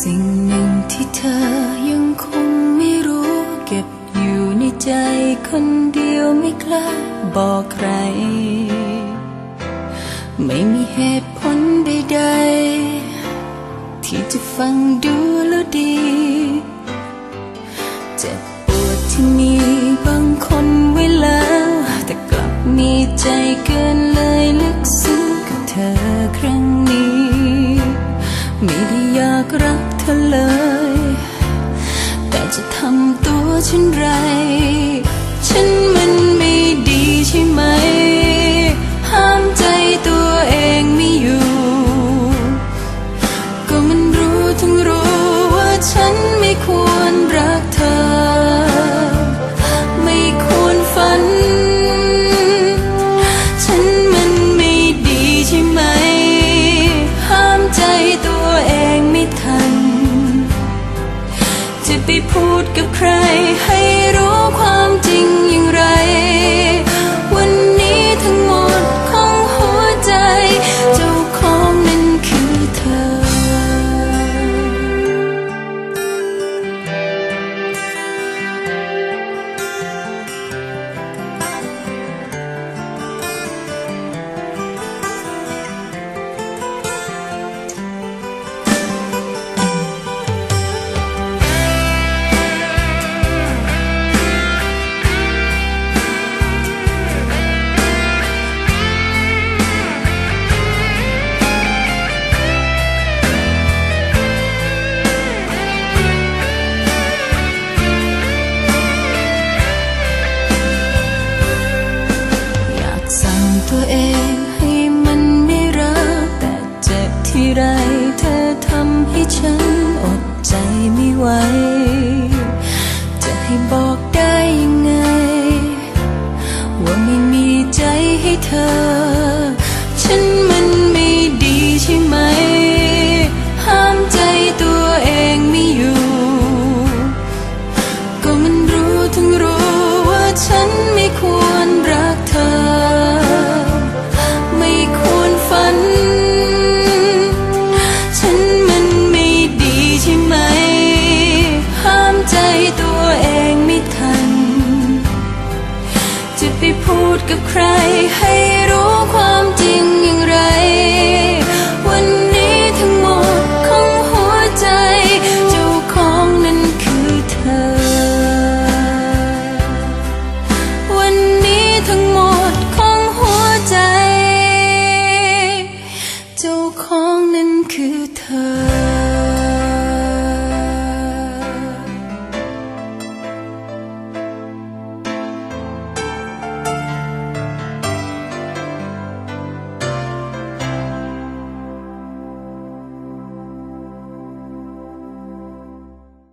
สิ่งหนึ่งที่เธอยังคงไม่รู้ เก็บอยู่ในใจคนเดียวไม่กล้าบอกใคร ไม่มีเหตุผลใดๆ ที่จะฟังดูแล้วดีเจ็บปวดที่มีบางคนไว้แล้ว แต่กลับมีใจเกินเลยลึก ฉันไร ไปพูดกับใครให้รู้ความ เธอทำให้ฉันอดใจไม่ไหว จะให้บอกได้ยังไง ว่าไม่มีใจให้เธอ กับใครให้รู้ความจริงอย่างไร วันนี้ทั้งหมดของหัวใจ เจ้าของนั้นคือเธอ วันนี้ทั้งหมดของหัวใจ เจ้าของนั้นคือเธอ